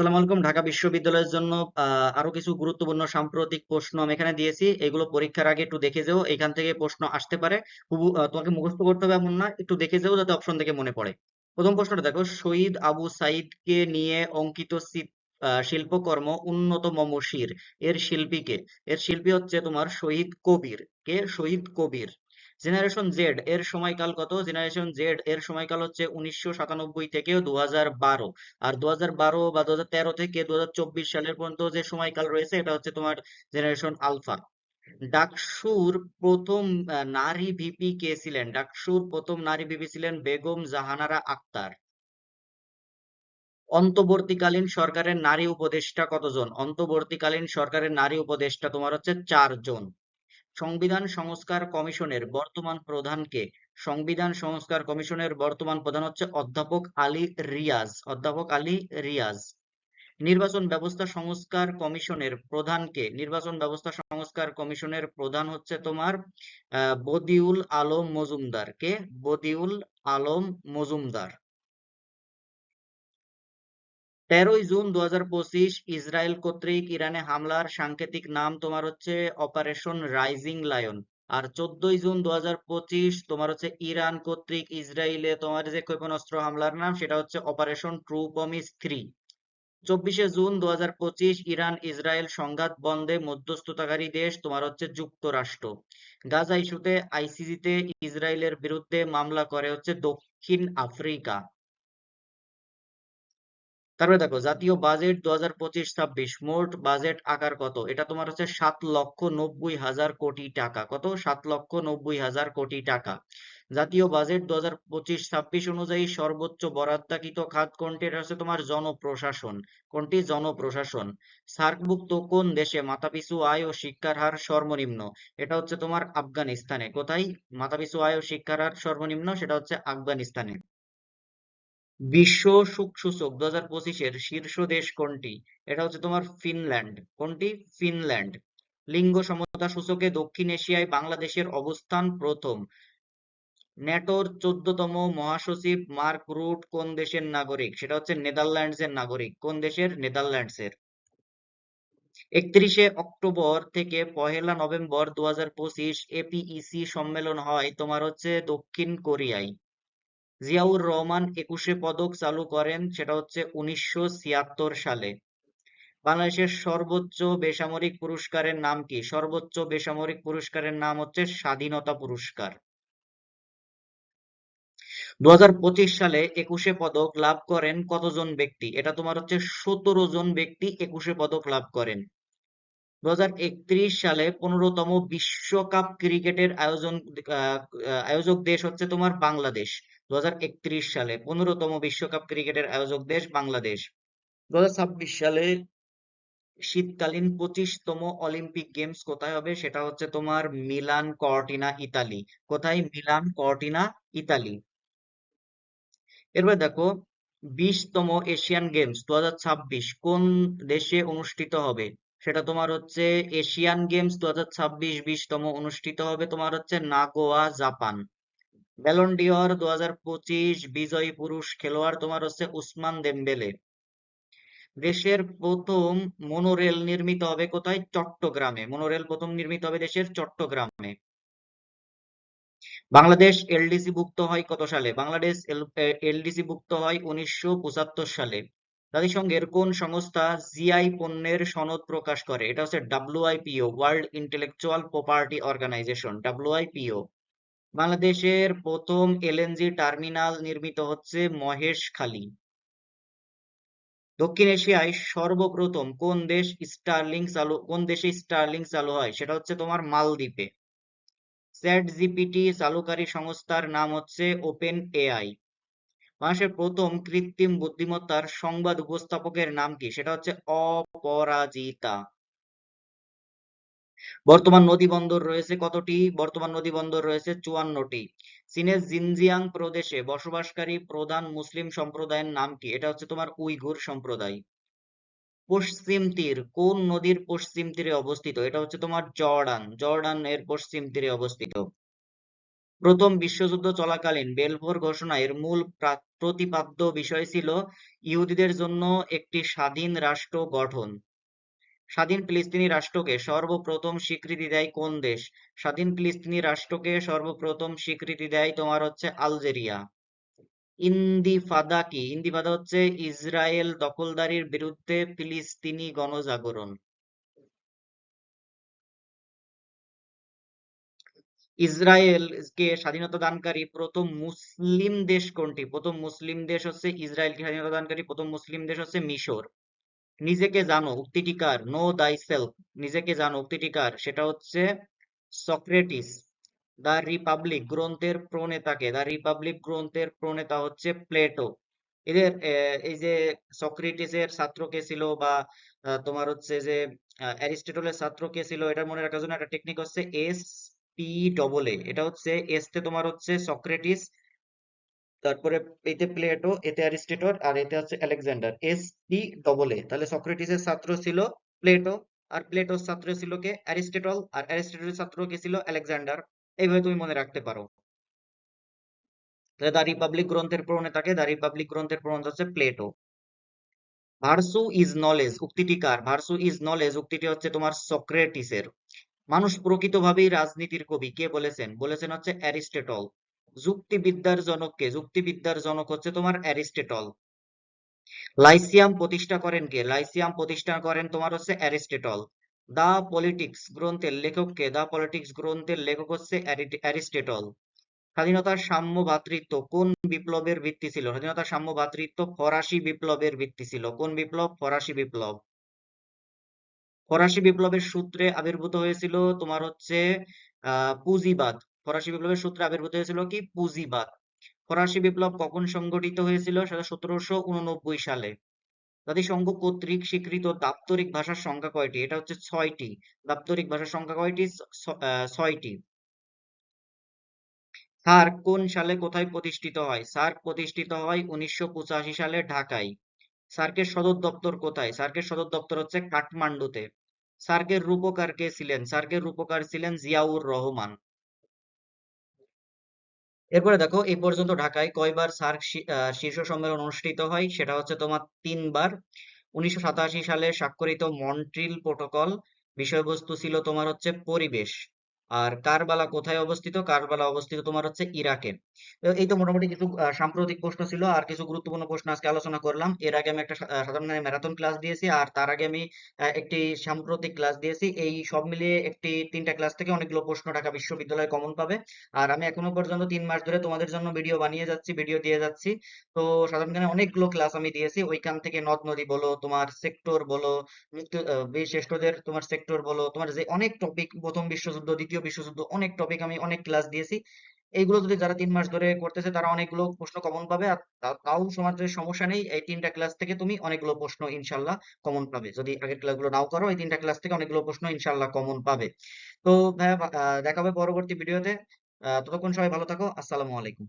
সালাম আলাইকুম। ঢাকা বিশ্ববিদ্যালয়ের জন্য আরও কিছু গুরুত্বপূর্ণ সাম্প্রতিক প্রশ্ন আমি এখানে দিয়েছি। এগুলো পরীক্ষার আগে একটু দেখে যেও, এখান থেকে প্রশ্ন আসতে পারে। তোমাকে মুখস্থ করতে হবে এমন না, একটু দেখে যেও যাতে অপশন থেকে মনে পড়ে। প্রথম প্রশ্নটা দেখো, শহীদ আবু সাইদকে নিয়ে অঙ্কিত শিল্পকর্ম উন্নত মমশির এর শিল্পীকে এর শিল্পী হচ্ছে তোমার শহীদ কবির। কে? শহীদ কবির। জেনারেশন জেড এর সময়কাল কত? জেনারেশন জেড এর সময়কাল হচ্ছে উনিশশো সাতানব্বই থেকে দু বারো। আর দু বারো বা দু তেরো থেকে দু হাজার চব্বিশ সালের পর্যন্ত যে সময়কাল রয়েছে, এটা হচ্ছে তোমার জেনারেশন আলফা ডাকসুর প্রথম নারী ভিপি কে ছিলেন? ডাকসুর প্রথম নারী ভিপি ছিলেন বেগম জাহানারা আক্তার। অন্তর্বর্তীকালীন সরকারের নারী উপদেষ্টা কতজন? অন্তর্বর্তীকালীন সরকারের নারী উপদেষ্টা তোমার হচ্ছে চারজন। সংবিধান সংস্কার কমিশনের বর্তমান প্রধান কে সংবিধান সংস্কার কমিশনের বর্তমান প্রধান হচ্ছে অধ্যাপক আলী রিয়াজ, অধ্যাপক আলী রিয়াজ। নির্বাচন ব্যবস্থা সংস্কার কমিশনের প্রধানকে, নির্বাচন ব্যবস্থা সংস্কার কমিশনের প্রধান হচ্ছে তোমার বদিউল আলম মজুমদার কে বদিউল আলম মজুমদার। তেরোই জুন দু হাজার পঁচিশ ইসরায়েল কর্তৃক ইরানে হামলার সাংকেতিক নাম তোমার হচ্ছে অপারেশন রাইজিং লায়ন আর চোদ্দই জুন দু হাজার পঁচিশ তোমার হচ্ছে ইরান কর্তৃক ইসরায়েলে তোমার যে ক্ষেপণাস্ত্র হামলার নাম, সেটা হচ্ছে অপারেশন ট্রু প্রমিস থ্রি চব্বিশে জুন দু হাজার পঁচিশ ইরান ইসরায়েল সংঘাত বন্ধে মধ্যস্থতাকারী দেশ তোমার হচ্ছে যুক্তরাষ্ট্র। গাজা ইস্যুতে আইসিসিতে ইসরায়েলের বিরুদ্ধে মামলা করে হচ্ছে দক্ষিণ আফ্রিকা। তারপরে দেখো, জাতীয় বাজেট দু হাজার পঁচিশ ছাব্বিশ, মোট বাজেট আকার কত? এটা তোমার হচ্ছে সাত লক্ষ নব্বই হাজার কোটি টাকা। কত? সাত লক্ষ নব্বই হাজার কোটি টাকা। জাতীয় বাজেট দু হাজার পঁচিশ ছাব্বিশ অনুযায়ী সর্বোচ্চ বরাদ্দাকৃত খাত কোনটি? এটা হচ্ছে তোমার জনপ্রশাসন। কোনটি? জনপ্রশাসন। সার্কভুক্ত কোন দেশে মাথাপিছু আয় ও শিক্ষার হার সর্বনিম্ন? এটা হচ্ছে তোমার আফগানিস্তানে। কোথায়? মাথাপিছু আয় ও শিক্ষার হার সর্বনিম্ন, সেটা হচ্ছে আফগানিস্তানে। বিশ্ব সুখ সূচক দু হাজার পঁচিশের শীর্ষ দেশ কোনটি? এটা হচ্ছে তোমার ফিনল্যান্ড। কোনটি? ফিনল্যান্ড। লিঙ্গ সমতা সূচকে দক্ষিণ এশিয়ায় বাংলাদেশের অবস্থান প্রথম। ন্যাটোর চোদ্দতম মহাসচিব মার্ক রুট কোন দেশের নাগরিক? সেটা হচ্ছে নেদারল্যান্ডসের নাগরিক। কোন দেশের? নেদারল্যান্ডসের। একত্রিশে অক্টোবর থেকে পহেলা নভেম্বর দু হাজার পঁচিশ এপিইসি সম্মেলন হয় তোমার হচ্ছে দক্ষিণ কোরিয়ায়। জিয়াউর রহমান একুশে পদক চালু করেন, সেটা হচ্ছে উনিশশো ছিয়াত্তর সালে। বাংলাদেশের সর্বোচ্চ বেসামরিক পুরস্কারের নাম কি? সর্বোচ্চ বেসামরিক পুরস্কারের নাম হচ্ছে স্বাধীনতা পুরস্কার। দুহাজার পঁচিশ সালে একুশে পদক লাভ করেন কতজন ব্যক্তি? এটা তোমার হচ্ছে সতেরো জন ব্যক্তি একুশে পদক লাভ করেন। দু হাজার একত্রিশ সালে পনেরোতম বিশ্বকাপ ক্রিকেটের আয়োজন আয়োজক দেশ হচ্ছে তোমার বাংলাদেশ। দু হাজার একত্রিশ সালে পনেরোতম বিশ্বকাপ ক্রিকেটের আয়োজক দেশ বাংলাদেশ। দু সালে শীতকালীন পঁচিশতম অলিম্পিক গেমস কোথায় হবে? সেটা হচ্ছে তোমার মিলান কর্টিনা, ইতালি। কোথায়? Milan Cortina, Italy. এরপর দেখো, বিশতম এশিয়ান গেমস দু হাজার ছাব্বিশ, কোন দেশে অনুষ্ঠিত হবে? সেটা তোমার হচ্ছে এশিয়ান গেমস দু হাজার ছাব্বিশ বিশতম অনুষ্ঠিত হবে তোমার হচ্ছে নাগোয়া, জাপান। ব্যালন ডিওর দু হাজার পঁচিশ বিজয়ী পুরুষ খেলোয়াড় তোমার হচ্ছে উসমান দেমবেলে। দেশের প্রথম মনোরেল নির্মিত হবে কোথায়? চট্টগ্রামে। মনোরেল প্রথম নির্মিত হবে দেশের চট্টগ্রামে। বাংলাদেশ এলডিসি ভুক্ত হয় কত সালে? বাংলাদেশ এলডিসি ভুক্ত হয় উনিশশো পঁচাত্তর সালে। জাতিসংঘের কোন সংস্থা জিআই পণ্যের সনদ প্রকাশ করে? এটা হচ্ছে W I P O world intellectual property organization W I P O বাংলাদেশের প্রথম এলএনজি টার্মিনাল নির্মিত হচ্ছে মহেশখালী দক্ষিণ এশিয়ায় সর্বপ্রথম কোন দেশ স্টারলিংক চালু, কোন দেশে স্টারলিংক চালু হয়? সেটা হচ্ছে তোমার মালদ্বীপে। চ্যাট জিপিটি চালুকারী সংস্থার নাম হচ্ছে ওপেন এআই বাংলাদেশের প্রথম কৃত্রিম বুদ্ধিমত্তার সংবাদ উপস্থাপকের নাম কি? সেটা হচ্ছে অপরাজিতা। বর্তমান নদী বন্দর রয়েছে কতটি? বর্তমান নদী বন্দর রয়েছে চুয়ান্নটি। চীনের জিনজিয়াং প্রদেশে বসবাসকারী প্রধান মুসলিম সম্প্রদায়ের নাম কি? এটা হচ্ছে তোমার উইঘুর সম্প্রদায়। পশ্চিম তীর, কোন নদীর পশ্চিম তীরে অবস্থিত? এটা হচ্ছে তোমার জর্ডান। জর্ডান এর পশ্চিম তীরে অবস্থিত। প্রথম বিশ্বযুদ্ধ চলাকালীন বেলফোর ঘোষণা এর মূল প্রতিপাদ্য বিষয় ছিল ইহুদিদের জন্য একটি স্বাধীন রাষ্ট্র গঠন। স্বাধীন ফিলিস্তিনি রাষ্ট্রকে সর্বপ্রথম স্বীকৃতি দেয় কোন দেশ? স্বাধীন ফিলিস্তিনি রাষ্ট্রকে সর্বপ্রথম স্বীকৃতি দেয় তোমার হচ্ছে আলজেরিয়া। ইন্দিফাদা কি? ইন্দিফাদা হচ্ছে ইসরায়েল দখলদারির বিরুদ্ধে ফিলিস্তিনি গণজাগরণ। ইসরায়েলকে স্বাধীনতা দানকারী প্রথম মুসলিম দেশ কোনটি? প্রথম মুসলিম দেশ হচ্ছে ইসরায়েলকে স্বাধীনতা দানকারী? প্রথম মুসলিম দেশ হচ্ছে মিশর। নিজেকে জানো, উক্তিটি কার? নো দাই সেলফ নিজেকে জানো, উক্তিটি কার? সেটা হচ্ছে সক্রেটিস, দ্য রিপাবলিক গ্রন্থের প্রণেতাকে। দ্য রিপাবলিক গ্রন্থের প্রণেতা হচ্ছে প্লেটো। এদের এই যে সক্রেটিসের ছাত্র কে ছিল বা তোমার হচ্ছে যে অ্যারিস্টটলের ছাত্র কে ছিল, এটা মনে রাখার জন্য একটা টেকনিক হচ্ছে এস পি ডবল এ এটা হচ্ছে এস তে তোমার হচ্ছে সক্রেটিস তারপরে এতে প্লেটো এতে অ্যারিস্টটল আর এতে হচ্ছে Alexander S P double A তাহলে সক্রেটিসের ছাত্র ছিল প্লেটো আর প্লেটোর ছাত্র ছিল কে অ্যারিস্টটল আর অ্যারিস্টটলের ছাত্র কে ছিল আলেকজান্ডার এইভাবে তুমি মনে রাখতে পারো। তাহলে দ্য রিপাবলিক গ্রন্থের প্রণেতাকে দ্য রিপাবলিক গ্রন্থের প্রণেতা হচ্ছে প্লেটো ভার্সু ইজ নলেজ, উক্তিটি কার? ভার্সু ইজ নলেজ, উক্তিটি হচ্ছে তোমার সক্রেটিসের মানুষ প্রকৃতভাবেই রাজনীতির কবি। কে বলেছেন? বলেছেন হচ্ছে অ্যারিস্টেটল। যুক্তিবিদ্যার জনক কে? যুক্তিবিদ্যার জনক হচ্ছে তোমার অ্যারিস্টটল। লাইসিয়াম প্রতিষ্ঠা করেন কে? লাইসিয়াম প্রতিষ্ঠা করেন তোমার হচ্ছে অ্যারিস্টটল। দা পলিটিক্স গ্রন্থের লেখক কে? দা পলিটিক্স গ্রন্থের লেখক হচ্ছে অ্যারি- অ্যারিস্টটল। স্বাধীনতার সাম্য ভাতৃত্ব কোন বিপ্লবের ভিত্তি ছিল? স্বাধীনতার সাম্য ভাতৃত্ব ফরাসি বিপ্লবের ভিত্তি ছিল। কোন বিপ্লব? ফরাসি বিপ্লব। ফরাসি বিপ্লবের সূত্রে আবির্ভূত হয়েছিল তোমার হচ্ছে পুঁজিবাদ। ফরাসি বিপ্লবের সূত্রে আবির্ভূত হয়েছিল কি? পুঁজিবাদ। ফরাসি বিপ্লব কখন সংগঠিত হয়েছিল? সেটা সতেরোশো উননব্বই সালে। জাতিসংঘ কর্তৃক স্বীকৃত দাপ্তরিক ভাষার সংখ্যা কয়টি? এটা হচ্ছে ছয়টি। দাপ্তরিক ভাষার সংখ্যা কয়টি? ছয়টি। সার্ক কোন সালে কোথায় প্রতিষ্ঠিত হয়? সার্ক প্রতিষ্ঠিত হয় উনিশশো পঁচাশি সালে ঢাকায়। সার্কের সদর দপ্তর কোথায়? সার্কের সদর দপ্তর হচ্ছে কাঠমান্ডুতে। সার্কের রূপকার কে ছিলেন সার্কের রূপকার ছিলেন জিয়াউর রহমান। এরপরে দেখো, এই পর্যন্ত ঢাকায় কয়বার সার্ক শীর্ষ সম্মেলন অনুষ্ঠিত হয়? সেটা হচ্ছে তোমার তিনবার। উনিশশো সাতাশি সালে স্বাক্ষরিত মন্ট্রিল প্রোটোকল, বিষয়বস্তু ছিল তোমার হচ্ছে পরিবেশ। আর কারবালা কোথায় অবস্থিত? কারবালা অবস্থিত তোমার হচ্ছে ইরাকে এই তো মোটামুটি কিছু সাম্প্রতিক প্রশ্ন ছিল আর কিছু গুরুত্বপূর্ণ প্রশ্ন আজকে আলোচনা করলাম। এর আগে আমি একটা সাধারণ ম্যারাথন ক্লাস দিয়েছি আর তার আগে আমি একটি সাম্প্রতিক ক্লাস দিয়েছি। এই সব মিলিয়ে একটি, তিনটা ক্লাস থেকে অনেকগুলো প্রশ্ন ঢাকা বিশ্ববিদ্যালয়ে কমন পাবে। আর আমি এখনও পর্যন্ত তিন মাস ধরে তোমাদের জন্য ভিডিও বানিয়ে যাচ্ছি ভিডিও দিয়ে যাচ্ছি। তো সাধারণ জ্ঞানের অনেকগুলো ক্লাস আমি দিয়েছি। ওইখান থেকে নদ নদী বলো, তোমার সেক্টর বলো বীর শ্রেষ্ঠদের তোমার সেক্টর বলো, তোমার যে অনেক টপিক প্রথম বিশ্বযুদ্ধ, দ্বিতীয় বিশ্বযুদ্ধ, অনেক টপিক আমি অনেক ক্লাস দিয়েছি। এইগুলো যদি যারা তিন মাস ধরে করতেছে, তারা অনেকগুলো প্রশ্ন কমন পাবে আর তাও সমাজের সমস্যা নেই, এই তিনটা ক্লাস থেকে তুমি অনেকগুলো প্রশ্ন ইনশাল্লাহ কমন পাবে। যদি আগের ক্লাসগুলো নাও করো, এই তিনটা ক্লাস থেকে অনেকগুলো প্রশ্ন ইনশাল্লাহ কমন পাবে। তো ভাইয়া দেখা হবে পরবর্তী ভিডিওতে ততক্ষণ সবাই ভালো থাকো। আসসালামু আলাইকুম।